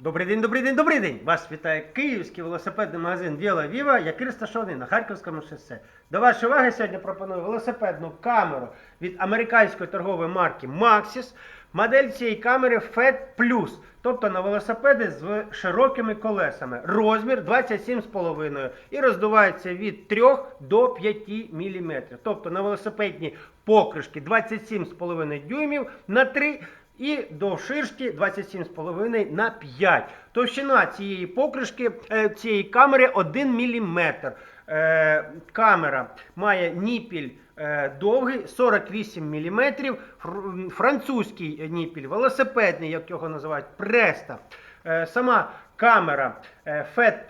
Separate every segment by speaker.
Speaker 1: Добрий день, добрий день, добрий день! Вас вітає київський велосипедний магазин Віла Віва, який розташований на Харківському шосе. До вашої уваги сьогодні пропоную велосипедну камеру від американської торгової марки Maxis. Модель цієї камери FET Plus, тобто на велосипеди з широкими колесами. Розмір 27,5 і роздувається від 3 до 5 мм. Тобто на велосипедні покришки 27,5 дюймів на 3 і довширшки 27,5 на 5. Товщина цієї покришки, е, цієї камери 1 мм. Е, камера має ніпіль е, довгий 48 мм, французький ніпіль, велосипедний, як його називають, Преста. Сама камера FET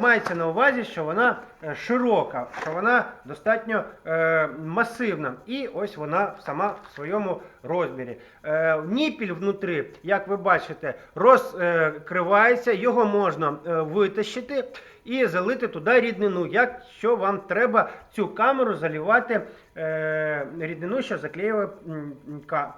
Speaker 1: мається на увазі, що вона е, широка, що вона достатньо е, масивна. І ось вона сама в своєму розмірі. Е, ніпіль внутрі, як ви бачите, розкривається, його можна е, витащити і залити туди ріднину. Якщо вам треба цю камеру залівати е, ріднину, що заклеює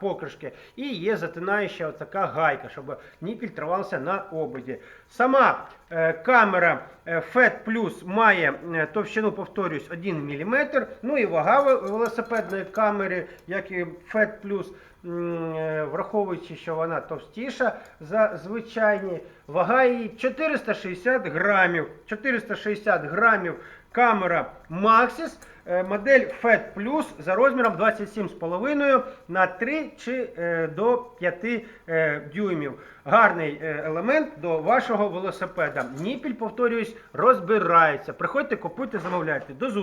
Speaker 1: покришки. І є затинаюча така гайка, щоб ніпіль тривався на ободі. Сама е, камера е, FET Plus має е, товщину, повторюсь, 1 мм. Ну і вага велосипедної камери, як і FET Plus, е, враховуючи, що вона товстіша за звичайні, вага її 460 грамів. 460 грамів камера Maxis. Е, Модель FET Plus за розміром 27,5 на 3 чи е, до 5 е, дюймів. Гарний елемент до вашого велосипеда. Ніпіль, повторююсь, розбирається. Приходьте, купуйте, замовляйте. До зустрічі!